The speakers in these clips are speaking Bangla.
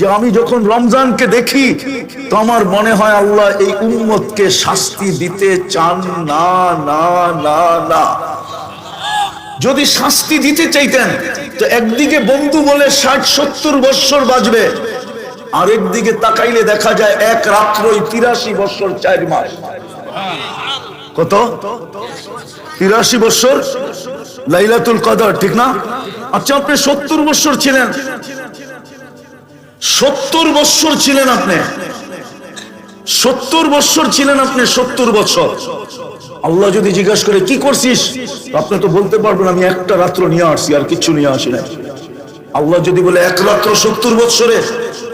যে আমি যখন রমজানকে দেখি, তো আমার মনে হয় আল্লাহ এই উম্মতকে শাস্তি দিতে চান। না না না না। যদি শাস্তি দিতে চাইতেন, তো একদিকে বন্ধু বলে ষাট, সত্তর বৎসর বাজবে আরেকদিকে তাকাইলে দেখা যায় এক রাত্রই তিরাশি বৎসর চার মাস। কত? তিরাশি বৎসর? লাইলাতুল কদর, ঠিক না? আচ্ছা আপনি সত্তর বৎসর ছিলেন। সত্তর বৎসর ছিলেন আপনি। সত্তর বৎসর ছিলেন আপনি, সত্তর বছর। আল্লাহ যদি জিজ্ঞাসা করে, কি করছিস? আপনি তো বলতে পারবেন, আমি একটা রাত্র নিয়ে আসছি, আর কিছু নিয়ে আসি না আল্লাহ যদি বলে, এক রাত্র সত্তর বৎসরে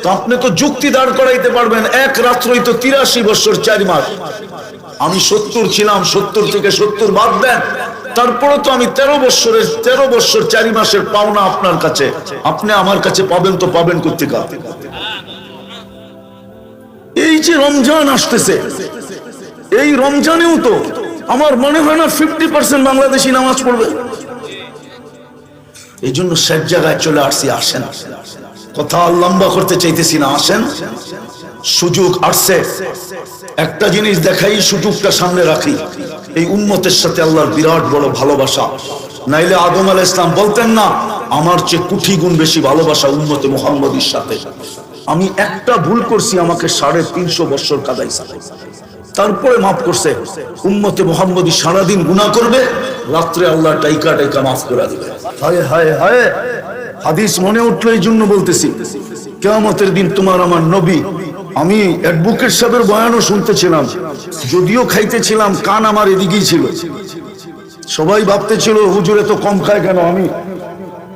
তো আপনি তো যুক্তি দাঁড় করাইতে পারবেন, এক রাত্রই তো তিরাশি বৎসর চার মাস। আমি সত্তর ছিলাম, সত্তর থেকে সত্তর বাদ দেন। তারপরে তো আমি তেরো বৎসরের, তেরো বৎসর চারি মাসের পাওনা আপনার কাছে। আপনি আমার কাছে পাবেন তো পাবেন কর্তিকা এই যে রমজান আসতেছে, এই রমজানেও তো আমার মনে হয় না ফিফটি পার্সেন্ট বাংলাদেশি নামাজ পড়বে। এই জন্য শেষ জায়গায় চলে আসছি, আসেন। কথা লম্বা করতে চাইতেছি না, আসেন। সুযোগ আসছে। একটা জিনিস দেখাই, সুযোগটা সামনে রাখি। এই উম্মতের সাথে আল্লাহর বিরাট বড় ভালোবাসা। নাইলে আদম আল ইসলাম বলতেন না, আমার চেয়ে কুঠি গুণ বেশি ভালোবাসা উম্মতে মোহাম্মদীর সাথে। আমি একটা ভুল করছি, আমাকে সাড়ে তিনশো বছর কাদাইছে তারপরে মাফ করছে, উম্মতে মোহাম্মদী সারাদিন গুণা করবে, রাত্রে আল্লাহ টাইকা টাইকা মাফ করে দিবে। হায় হায় হায়, হাদিস মনে উঠল এই জন্য বলতেছি, কেয়ামতের দিন তোমার আমার নবী আমি অ্যাডভোকেট সাহেবের বয়ানও শুনতেছিলাম, যদিও খাইতেছিলাম, কান আমার এদিকেই ছিল। সবাই ভাবতেছিল, হুজুরে তো কম খায় কেন? আমি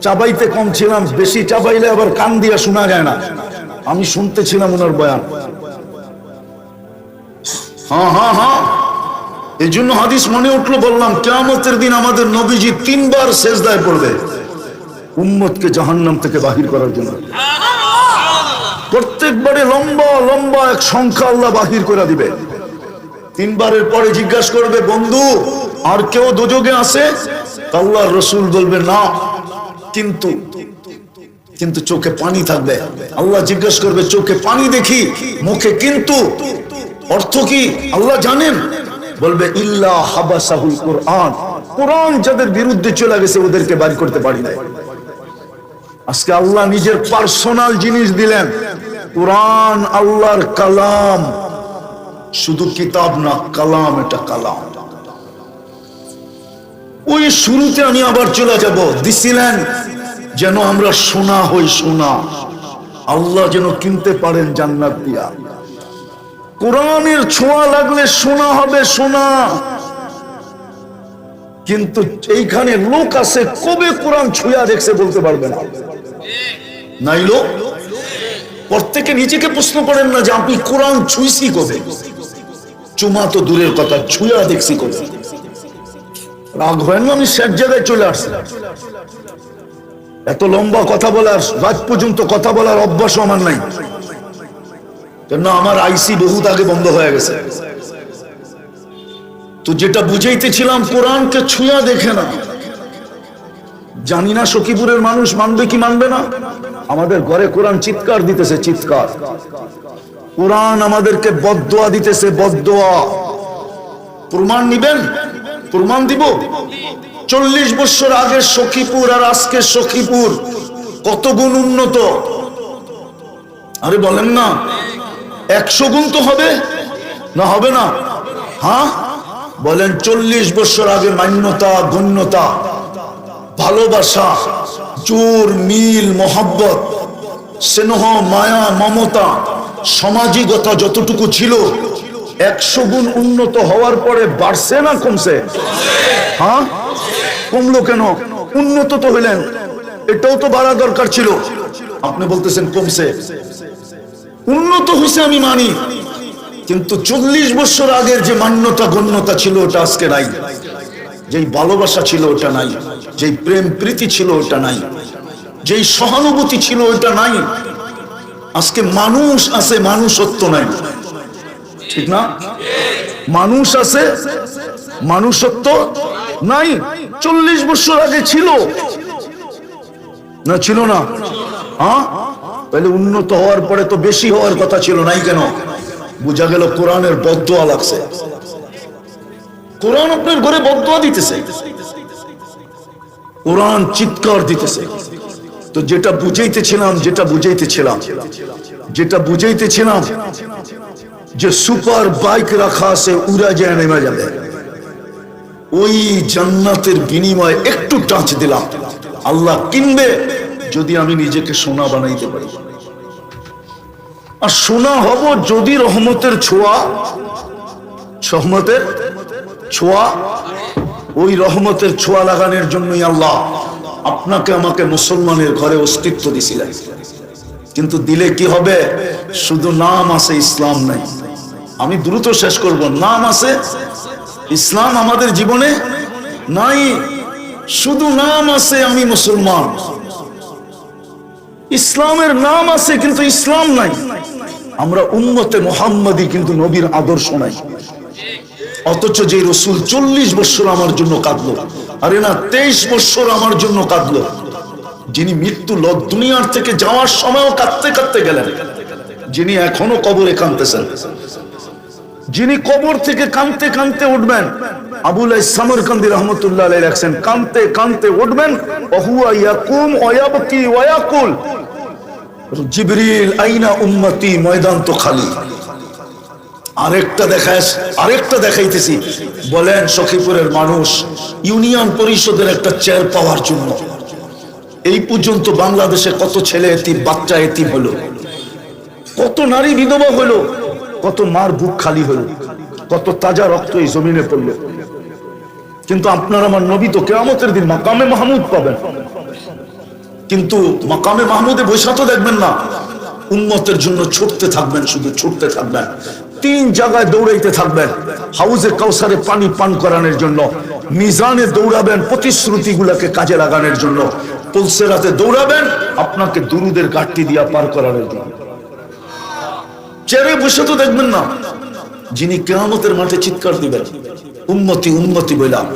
চাবাইতে কম ছিলাম, বেশি চাবাইলে আবার কান দিয়া শোনা যায় না। আমি শুনতেছিলাম ওনার বয়ান। হ্যাঁ হ্যাঁ হ্যাঁ। এই জন্য হাদিস মনে উঠল, বললাম, কেয়ামতের দিন আমাদের নবীজি তিনবার শেষ দায় পড়বে, উম্মতকে জাহান্নাম থেকে বাহির করার জন্য। প্রত্যেকবারে লম্বা লম্বা এক সংখ্যা আল্লাহ বাহির করে দিবে। তিনবারের পরে জিজ্ঞাসা করবে, বন্ধু, আর কেউ দোজগে আছে? আল্লাহ রসুল বলবে, না। কিন্তু কিন্তু চোখে পানি থাকবে। আল্লাহ জিজ্ঞাসা করবে, চোখে পানি দেখি, মুখে কিন্তু? অর্থ কি? আল্লাহ জানেন? বলবে, ইল্লা হাবাসাহুল কোরআন। কোরআন যাদের বিরুদ্ধে চলে গেছে, ওদেরকে বাড়ি করতে পারি নাই। আজকে আল্লাহ নিজের পার্সোনাল জিনিস দিলেন। কোরআন আল্লাহর কালাম। শুধু কিতাব না, কালাম এটা কালাম। ওই শুরুতে আমি আবার চলে যাব। দিছিলেন যেন আমরা সোনা হই সোনা। আল্লাহ যেন কিনতে পারেন জান্নাত দিয়া। কোরআনের ছোঁয়া লাগলে সোনা হবে সোনা। কিন্তু এইখানে লোক আছে, কবে কোরআন ছুঁয়া দেখছে বলতে পারবে না। নাই লোক? প্রত্যেকে নিজেকে প্রশ্ন করেন না যে আপনি কোরআন ছুঁইছি কবে চুমা তো দূরের কথা, ছুঁয়া দেখছি কবে রাগ হয় না, আমি শেষ জায়গায় চলে আসছি। এত লম্বা কথা বলার, রাত পর্যন্ত কথা বলার অভ্যাস আমার নাই। কেন আমার আইসি বহুত আগে বন্ধ হয়ে গেছে। তো যেটা বুঝাইতেছিলাম, কোরআনকে ছুঁয়া দেখে না। জানি না সখীপুরের মানুষ মানবে কি মানবে না। আমাদের ঘরে কোরআন চিৎকার দিতেছে, চিৎকার। কোরআন আমাদেরকে বদোয়া দিতেছে বদোয়া প্রমাণ নিবেন? প্রমাণ দিব? চল্লিশ বছর আগে সখীপুর আর আজকের সখীপুর কত গুণ উন্নত। আরে বলেন না, একশো গুণ তো হবে, না হবে না? হ্যাঁ? বলেন চল্লিশ বছর আগে মান্যতা গণ্যতা ভালোবাসা, জোর, মিল, মোহাব্বত, স্নেহ, মায়া, মমতা, সামাজিকতা যতটুকু ছিল, একশো গুণ উন্নত হওয়ার পরে বাড়ছে না কমছে? হ্যাঁ? কমলো কেন? উন্নত তো হইলেন এটাও তো বাড়া দরকার ছিল। আপনি বলতেছেন কমছে। উন্নত হয়েছে আমি মানি। কিন্তু চল্লিশ বছর আগের যে মান্যতা গণ্যতা ছিল, ওটা আজকে নাই। যেই ভালোবাসা ছিল, ওটা নাই। যেই প্রেম প্রীতি ছিল ওটা নাই। যেই সহানুভূতি ছিল ওটা নাই। আজকে মানুষ আছে, মানুষত্ব নাই। ঠিক না? মানুষ আছে, মানুষত্ব নাই। চল্লিশ বছর আগে ছিল। না ছিল না। হ্যাঁ? তাহলে উন্নত হওয়ার পরে তো বেশি হওয়ার কথা ছিল, নাই কেন? বোঝা গেল কোরআনের বদোয়া লাগছে। কোরআন আপনার ঘরে বদোয়া দিতেছে। কোরআন চিৎকার দিতেছে। তো যেটা বুঝাইতেছিলাম যেটা বুঝাইতেছিলাম। যেটা বুঝাইতেছিলাম যে সুপার বাইক রাখা আছে, উড়া যায় নেমে যাবে। ওই জান্নাতের বিনিময়ে একটু টাচ দিলাম। আল্লাহ কিনবে, যদি আমি নিজেকে সোনা বানাইতে পারি। আর সোনা হব যদি রহমতের ছোঁয়া সহমতের ছোঁয়া ওই রহমতের ছোঁয়া লাগানোর জন্যই আল্লাহ আপনাকে আমাকে মুসলমানের ঘরে অস্তিত্ব দিছিলেন। কিন্তু দিলে কি হবে? শুধু নাম আছে, ইসলাম নাই। আমি দ্রুত শেষ করব। নাম আছে, ইসলাম আমাদের জীবনে নাই। শুধু নাম আছে, আমি মুসলমান। ইসলামের নাম আছে, কিন্তু ইসলাম নাই। আমরা উম্মতে মোহাম্মদী, কিন্তু নবীর আদর্শ নাই। অথচ যে রসুল চল্লিশ বছর আমার জন্য কাঁদলো। আরে না, তেইশ বছর আমার জন্য কাঁদলো। যিনি মৃত্যু লদ দুনিয়ার থেকে যাওয়ার সময়ও কাঁদতে কাঁদতে গেলেন। যিনি এখনও কবরে কাঁদতেছেন। যিনি কবর থেকে কানতে কানতে উঠবেন, আবুল সামরকান্দি রহমতুল্লাহ আলাই রাখছেন কানতে কানতে উঠবেন জিবরিল আইনা উম্মতি ময়দান তো খালি। আরেকটা দেখায় আরেকটা দেখাইতেছি। বলেন সখীপুরের মানুষ, ইউনিয়ন পরিষদের একটা চেয়ার পাওয়ার জন্য। এই পর্যন্ত বাংলাদেশে কত ছেলে এতিম, বাচ্চা এতিম হলো? কত নারী বিধবা হলো? কত মার বুক খালি হলো? কত তাজা রক্ত এই জমিনে পড়ল? কিন্তু আপনার আমার নবী তো কেয়ামতের দিন মাকামে মাহমুদ পাবেন। কিন্তু মাকামে মাহমুদে বৈশা তো দেখবেন না। উন্মতের জন্য ছুটতে থাকবেন, শুধু ছুটতে থাকবেন। তিন জায়গায় দৌড়াইতে থাকবেন। হাউজে কাউসারে পানি পান করানোর জন্য, মিজানে দৌড়াবেন প্রতিশ্রুতি গুলাকে কাজে লাগানোর জন্য। পুলসেরাতে দৌড়াবেন, আপনাকে দুরুদের ঘাটতি দিয়া পার করানোর জন্য। চেয়ারে বসে তো দেখবেন না, যিনি কেয়ামতের মাঠে চিৎকার দিবেন, উন্মতি উন্মতি বললাম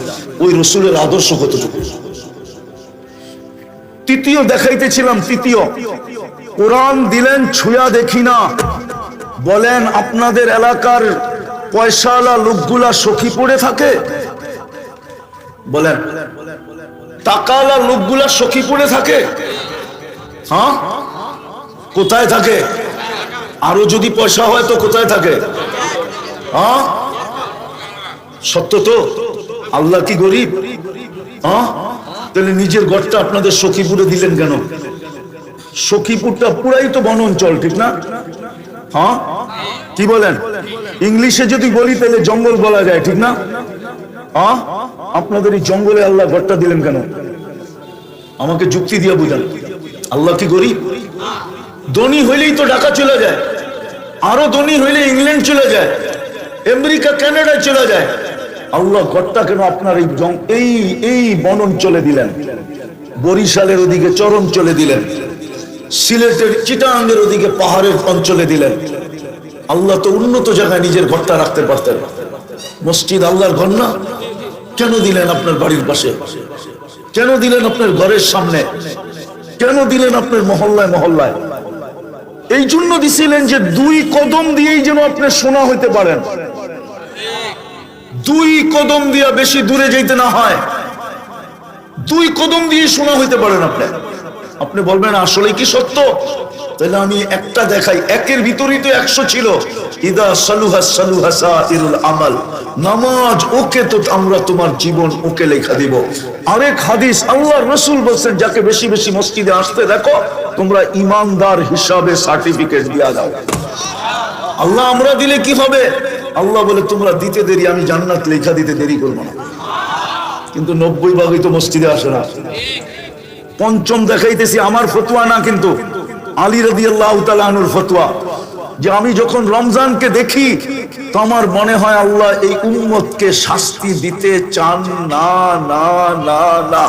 ওই রসুলের আদর্শ কতটুকু? তৃতীয় দেখাইতেছিলাম, তৃতীয়। কোরআন দিলেন, ছুঁয়া দেখি না বলেন, আপনাদের এলাকার পয়সাওয়ালা লোকগুলা সখী পড়ে থাকে? বলেন, টাকাওয়ালা লোকগুলা সখী পড়ে থাকে? হ্যাঁ? কোথায় থাকে? আরও যদি পয়সা হয় তো কোথায় থাকে? হ্যাঁ? সত্য তো? আল্লাহ কি গরিব? হ্যাঁ? তাহলে নিজের ঘরটা আপনাদের সখীপুরে দিলেন কেন? সখীপুরটা পুরাই তো বন অঞ্চল ঠিক না? হ্যাঁ? কি বলেন? ইংলিশে যদি বলি, তাহলে জঙ্গল বলা যায়, ঠিক না? হ্যাঁ? আপনাদের এই জঙ্গলে আল্লাহ ঘরটা দিলেন কেন? আমাকে যুক্তি দিয়ে বুঝান। আল্লাহ কি গরিব? ধনী হইলেই তো ঢাকা চলে যায়। আরও ধনী হইলে ইংল্যান্ড চলে যায়। আমেরিকা, কানাডায় চলে যায়। আল্লাহ ঘরটা কেন আপনার এই এই এই বন অঞ্চলে দিলেন? বরিশালের ওদিকে চরম চলে দিলেন। সিলেটের চিটাঙ্গের ওদিকে পাহাড়ের অঞ্চলে দিলেন। আল্লাহ তো উন্নত জায়গায় নিজের ঘরটা রাখতে পারতেন। মসজিদ আল্লাহর ঘর না? কেন দিলেন আপনার বাড়ির পাশে? কেন দিলেন আপনার ঘরের সামনে? কেন দিলেন আপনার মহল্লায় মহল্লায়? এই জন্য দিছিলেন যে দুই কদম দিয়েই যেন আপনি শোনা হইতে পারেন। দুই কদম দিয়া বেশি দূরে যেতে না হয়। দুই কদম দিয়ে শোনা হইতে পারেন আপনি। আপনি বলবেন আসলে কি সত্য? তাহলে আমি একটা দেখাই, একের ভিতরেই তো একশো ছিল। ইদা সালুহা সালুহা সাইরুল আমাল। নামাজ ওকে তো আমরা তোমার জীবন ওকে লেখা দিব। আরেক হাদিস আল্লাহ রসুল বলছেন, যাকে বেশি বেশি মসজিদে আসতে দেখো, তোমরা ইমানদার হিসাবে সার্টিফিকেট দিয়া দাও। আল্লাহ আমরা দিলে কি হবে? আল্লাহ বলে, তোমরা দিতে দেরি, আমি জান্নাত লেখা দিতে দেরি করব না। কিন্তু নব্বই ভাগই তো মসজিদে আসে না। পঞ্চম দেখাইতেছি আমার ফতুয়া না কিন্তু আলী রদি আল্লাহ তালুর ফতুয়া। যে আমি যখন রমজানকে দেখি, তো আমার মনে হয় আল্লাহ এই উম্মতকে শাস্তি দিতে চান। না না না না।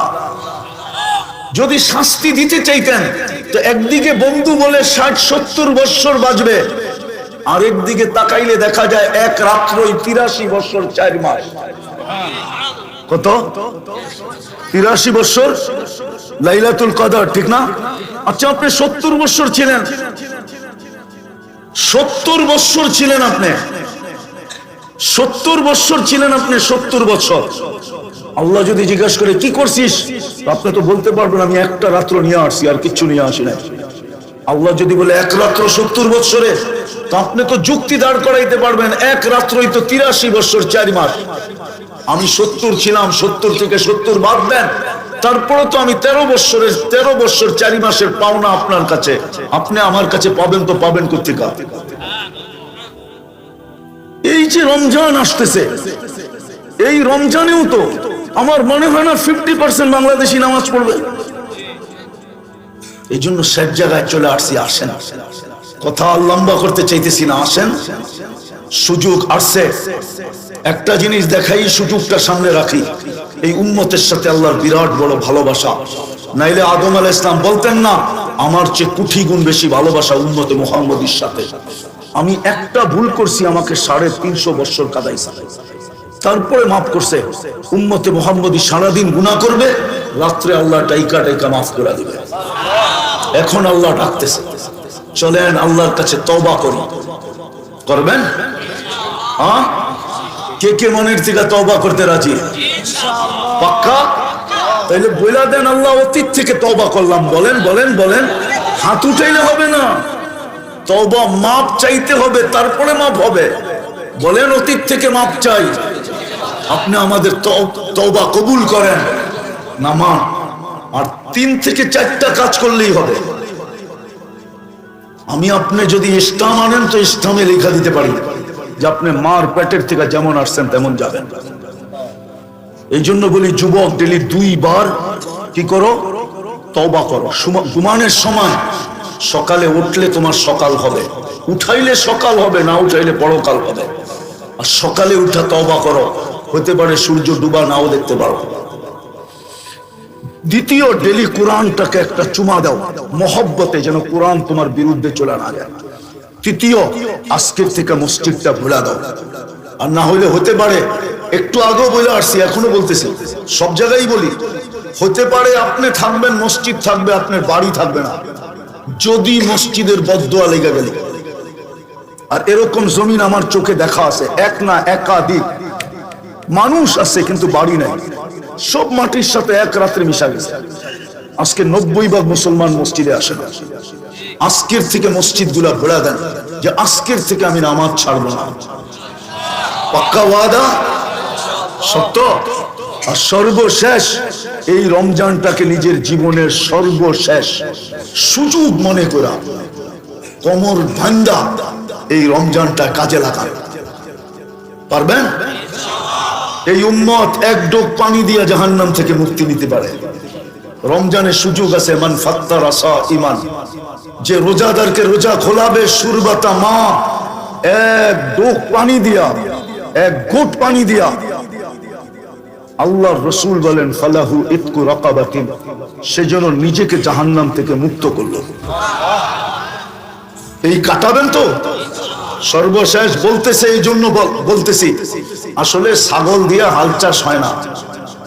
যদি শাস্তি দিতে চাইতেন, তো একদিকে বন্ধু বলে ষাট, সত্তর বৎসর বাজবে আরেক দিকে তাকাইলে দেখা যায় এক রাত্রই তিরাশি বছর চার মাস। কত? তিরাশি বছর? লাইলাতুল কদর, ঠিক না? আচ্ছা আপনি সত্তর বছর ছিলেন। সত্তর বছর ছিলেন আপনি। সত্তর বছর ছিলেন আপনি, সত্তর বছর। আল্লাহ যদি জিজ্ঞাসা করে, কি করছিস? আপনি তো বলতে পারবেন, আমি একটা রাত্র নিয়ে আসছি, আর কিচ্ছু নিয়ে আসি না আল্লাহ যদি বলে, এক রাত্র সত্তর বছরে? তো আপনি তো যুক্তি দাঁড় করাইতে পারবেন, এক রাত্রই তো তিরাশি বছর, চার মাস। আমি সত্তর ছিলাম, সত্তর থেকে সত্তর বাদ দেন। তারপরে তো আমি তেরো বছরের তেরো বছর চারি মাসের পাওনা আপনার কাছে। আপনি আমার কাছে পাবেন তো পাবেন কোথেকা এই যে রমজান আসতেছে, এই রমজানেও তো আমার মনে হয় না ফিফটি পার্সেন্ট বাংলাদেশি নামাজ পড়বে। এই জন্য শেষ জায়গায় চলে আসছি, আসেন। কথা লম্বা করতে চাইতেছি না, আসেন। সুযোগ আসছে। একটা জিনিস দেখাই, সুযোগটা সামনে রাখি। এই উম্মতের সাথে আল্লাহর বিরাট বড় ভালোবাসা। নাইলে আদম আল ইসলাম বলতেন না, আমার চেয়ে কুঠি গুণ বেশি ভালোবাসা উম্মতে মোহাম্মদীর সাথে। আমি একটা ভুল করছি, আমাকে সাড়ে তিনশো বছর কাদাই তারপরে মাফ করছে, উম্মতে মোহাম্মদী সারাদিন গুণা করবে, রাত্রে আল্লাহ টাইকা টাইকা মাফ করে দিবে। এখন আল্লাহ ডাকতেছে, চলেন আল্লাহর কাছে তবা করি। করবেন? হ্যাঁ কে কে মনের থেকে তবা করতে রাজি? পাক্কা? তাইলে বইলা দেন, আল্লাহ অতীত থেকে তবা করলাম। বলেন বলেন বলেন। হাত উঠাইলে হবে না। তবা মাপ চাইতে হবে, তারপরে মাপ হবে। বলেন, অতীত থেকে মাপ চাই। আপনি আমাদের তওবা কবুল করেন। না, মা, আর তিন থেকে চারটা কাজ করলেই হবে। আমি আপনি যদি ইসলাম আনেন, তো ইসলামে লেখা দিতে পারি। যে আপনি মার পেটের থেকে যেমন আসছেন, তেমন যাবেন। এই জন্য বলি, যুবক, ডেলি দুইবার কি করো? তবা করো। ঘুমানোর সময় সকালে উঠলে তোমার সকাল হবে। উঠাইলে সকাল হবে, না উঠাইলে পরকাল হবে। আর সকালে উঠা তবা করো। হতে পারে সূর্য ডুবা, নাও দেখতে পারো। দ্বিতীয়, ডেলি কোরআনটাকে একটা চুমা দাও। মহব্বতে যেন কোরআন তোমার বিরুদ্ধে চলে না যায়। তৃতীয়, আজকের থেকে মসজিদটা ভোলা দাও। আর না হইলে হতে পারে, একটু আগেও বলে আসছি, এখনও বলতেছি। সব জায়গায় বলি, হতে পারে আপনি থাকবেন, মসজিদ থাকবে, আপনার বাড়ি থাকবে না। যদি মসজিদের বদোয়া লেগে গেলে। আর এরকম জমিন আমার চোখে দেখা আছে, এক না একাধিক। মানুষ আছে, কিন্তু বাড়ি নাই। সব মাটির সাথে এক রাত্রে মিশা গেছে। আজকে নব্বই ভাগ মুসলমান মসজিদে আসে না। আজকের থেকে মসজিদগুলা ভেড়া দেন যে আজকের থেকে আমি নামাজ ছাড়বো না। পাক্কা ওয়াদা? সত্য? আর সর্বশেষ, এই রমজানটাকে নিজের জীবনের সর্বশেষ সুযোগ মনে করা কমর ভাঙ্গা এই রমজানটা কাজে লাগান। পারবেন? এই উম্মত এক ডোক পানি দিয়ে জাহান্নাম থেকে মুক্তি নিতে পারে। রমজানের সুযোগ আছে, মান ফাত্তার আসা ইমান যে রোজাদারকে রোজা খোলাবে, সুরবাতা মা, এক ডোক পানি দিয়া, এক গোট পানি দিয়া। আল্লাহর রসুল বলেন, ফালাহু ইতকু সেজন্য নিজেকে জাহান্নাম থেকে মুক্ত করল। এই কাটাবেন তো? সর্বশেষ বলতেছে, এই জন্য বল- বলতেছি। আসলে ছাগল দিয়ে হাল চাষ হয় না।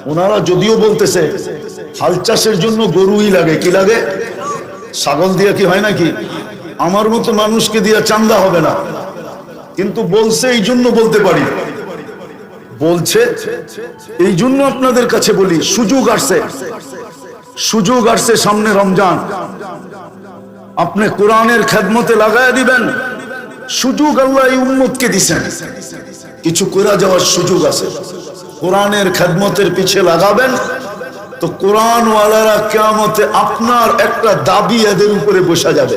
ওনারা যদিও বলতেছে হাল চাষের জন্য গরুই লাগে, কি লাগে? ছাগল দিয়ে কি হয় নাকি? আমার মতো মানুষকে দিয়ে চান্দা হবে না। কিন্তু বলছে, এই জন্য বলতে পারি। বলছে, এই জন্য আপনাদের কাছে বলি, সুযোগ আসছে। সুযোগ আসছে সামনে রমজান। আপনি কোরআনের খেদমতে লাগায় দিবেন। সুযোগ আল্লাহ এই উম্মতকে দিছেন। কিছু করা যাওয়ার সুযোগ আছে। কোরআনের খেদমতের পিছে লাগাবেন। তো কোরআনওয়ালারা কেমতে আপনার একটা দাবি এদের উপরে বসা যাবে।